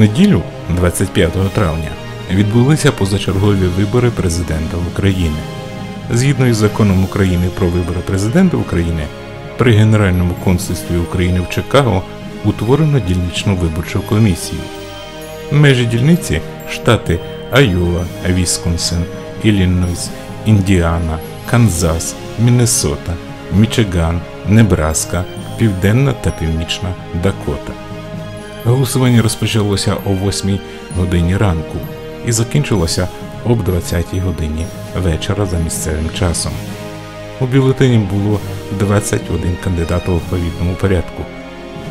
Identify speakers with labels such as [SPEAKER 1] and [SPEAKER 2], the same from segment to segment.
[SPEAKER 1] неділю, 25 травня, відбулися позачергові вибори президента України. Згідно із законом України про вибори президента України, при Генеральному консульстві України в Чикаго утворено дільничну виборчу комісію. Межі дільниці штати Айова, Вісконсин, Іллінойс, Індіана, Канзас, Міннесота, Мічиган, Небраска, Південна та Північна Дакота. Голосування розпочалося о 8 годині ранку і закінчилося об 20 годині вечора за місцевим часом. У бюлетені було 21 кандидат у алфавітному порядку.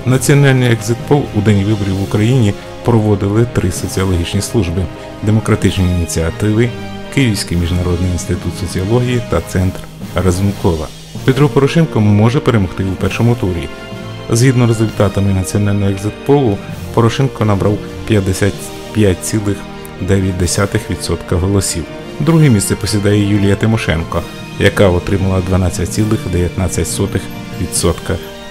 [SPEAKER 1] Національний екзитпол у день виборів в Україні проводили три соціологічні служби: демократичні ініціативи, Київський міжнародний інститут соціології та центр Разумкова. Петро Порошенко може перемогти у першому турі. Згідно результатами національного екзитполу, Порошенко набрав 55,9% голосів. Друге місце посідає Юлія Тимошенко, яка отримала 12,19%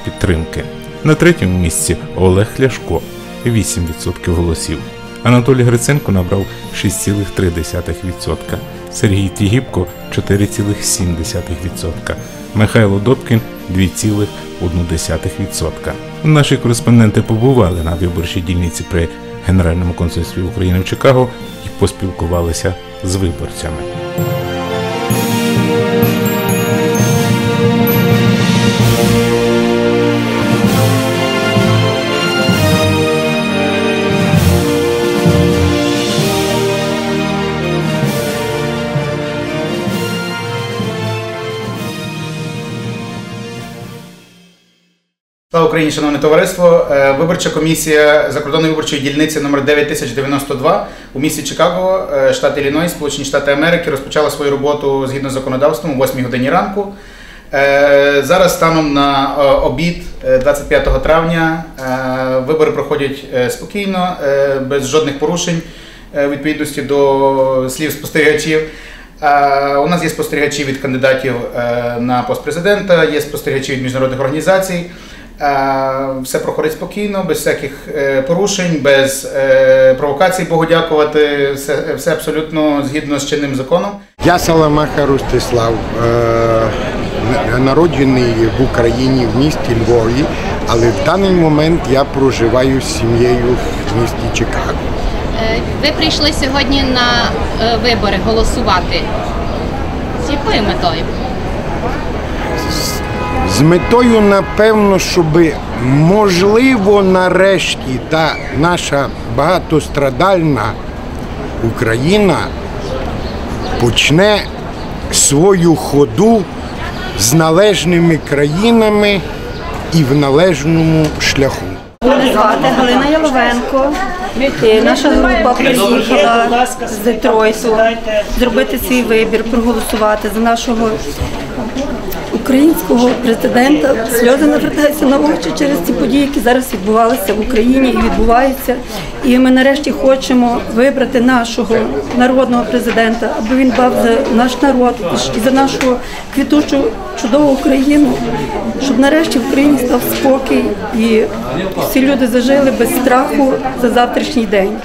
[SPEAKER 1] підтримки. На третьому місці Олег Ляшко 8% голосів. Анатолій Гриценко набрав 6,3%, Сергій Тігіпко 4,7%, Михайло Добкін 2,1%. Наші кореспонденти побували на виборчій дільниці при Генеральному консульстві України в Чикаго і поспілкувалися з виборцями.
[SPEAKER 2] Слава Україні, шановне товариство. Е, Виборча комісія закордонної виборчої дільниці номер 9092 у місті Чикаго, е, штат Іллінойс, Сполучені Штати Америки розпочала свою роботу згідно з законодавством о 8 годині ранку. Е, Зараз станом на обід е, 25 травня вибори проходять спокійно, без жодних порушень відповідності до слів спостерігачів. У нас є спостерігачі від кандидатів на пост президента, є спостерігачі від міжнародних організацій. Е, Все проходить спокійно, без всяких е, порушень, без е, провокацій, Богу дякувати. Все, все абсолютно згідно з чинним законом.
[SPEAKER 3] Я Саламаха Ростислав, е, народжений в Україні в місті Львові, але в даний момент я проживаю з сім'єю в місті Чикаго.
[SPEAKER 4] Ви прийшли сьогодні на вибори голосувати. З якою метою?
[SPEAKER 3] З метою, напевно, щоб можливо нарешті та наша багатострадальна Україна почне свою ходу з належними країнами і в належному шляху.
[SPEAKER 5] Мене звати Галина Яловенко. І наша група приїхала з Детройту зробити свій вибір, проголосувати за нашого українського президента. Сльози навертаються на очі через ці події, які зараз відбувалися в Україні і відбуваються. І ми нарешті хочемо вибрати нашого народного президента, аби він дбав за наш народ і за нашу квітучу чудову Україну, щоб нарешті в Україні став спокій і всі люди зажили без страху за завтрашній день.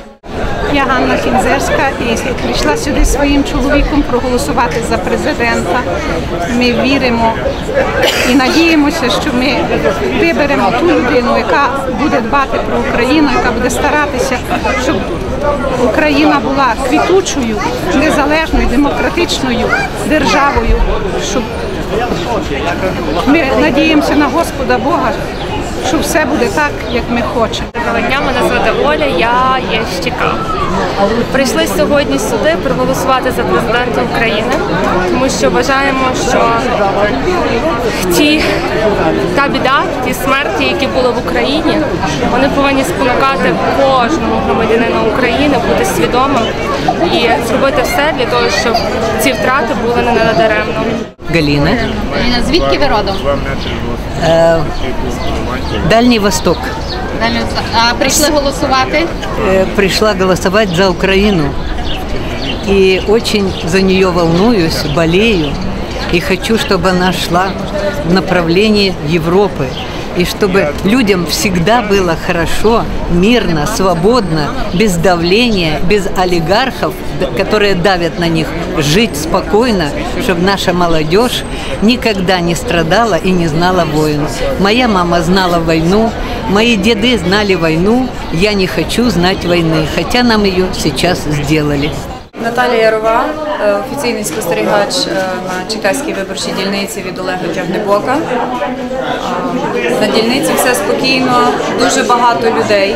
[SPEAKER 6] Я Ганна Кінзерська і прийшла сюди своїм чоловіком проголосувати за президента. Ми віримо і надіємося, що ми виберемо ту людину, яка буде дбати про Україну, яка буде старатися, щоб Україна була квітучою, незалежною, демократичною державою. Щоб ми надіємося на Господа Бога, що все буде так, як ми хочемо.
[SPEAKER 7] Доброго дня, мене звати Оля, я є з Чикаго. Прийшли сьогодні сюди проголосувати за президента України, тому що вважаємо, що ті та біда, ті смерті, які були в Україні, вони повинні спонукати кожного громадянина України бути свідомим і зробити все для того, щоб ці втрати були не надаремно.
[SPEAKER 8] Галина.
[SPEAKER 4] Аліна, звідки ви родом?
[SPEAKER 8] Дальний Восток.
[SPEAKER 4] А прийшли голосувати?
[SPEAKER 8] Э, Пришла голосовать за Украину. И очень за нее волнуюсь, болею. И хочу, чтобы она шла в направлении Европы. И чтобы людям всегда было хорошо, мирно, свободно, без давления, без олигархов, которые давят на них, жить спокойно, чтобы наша молодежь никогда не страдала и не знала войн. Моя мама знала войну, мои деды знали войну, я не хочу знать войны, хотя нам ее сейчас сделали.
[SPEAKER 9] Наталія Ярова, е, офіційний спостерігач е, на Чекаській виборчій дільниці від Олега Тягнебока. Е, На дільниці все спокійно, дуже багато людей.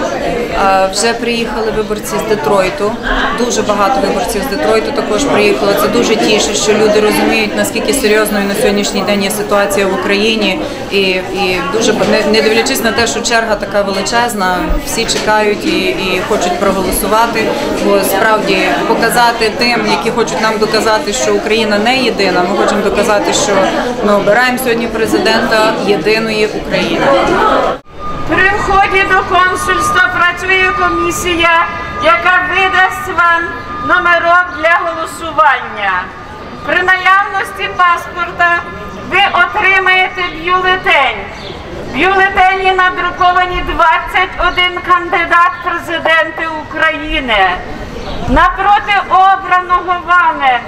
[SPEAKER 9] Вже приїхали виборці з Детройту. Дуже багато виборців з Детройту також приїхало. Це дуже тішить, що люди розуміють, наскільки серйозною на сьогоднішній день є ситуація в Україні. І, і дуже не дивлячись на те, що черга така величезна, всі чекають і, і хочуть проголосувати, бо справді показати тим, які хочуть нам доказати, що Україна не єдина. Ми хочемо доказати, що ми обираємо сьогодні президента єдиної України.
[SPEAKER 10] При вході до консульства працює комісія, яка видасть вам номерок для голосування. При наявності паспорта ви отримаєте бюлетень. В бюлетені надруковані 21 кандидат президенти України. Напроти обраного вами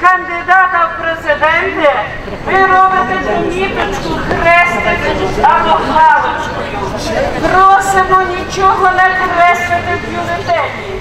[SPEAKER 10] кандидата в президенти ви робите поміточку хрестити або галочкою. Просимо нічого не хрестити в бюлетені.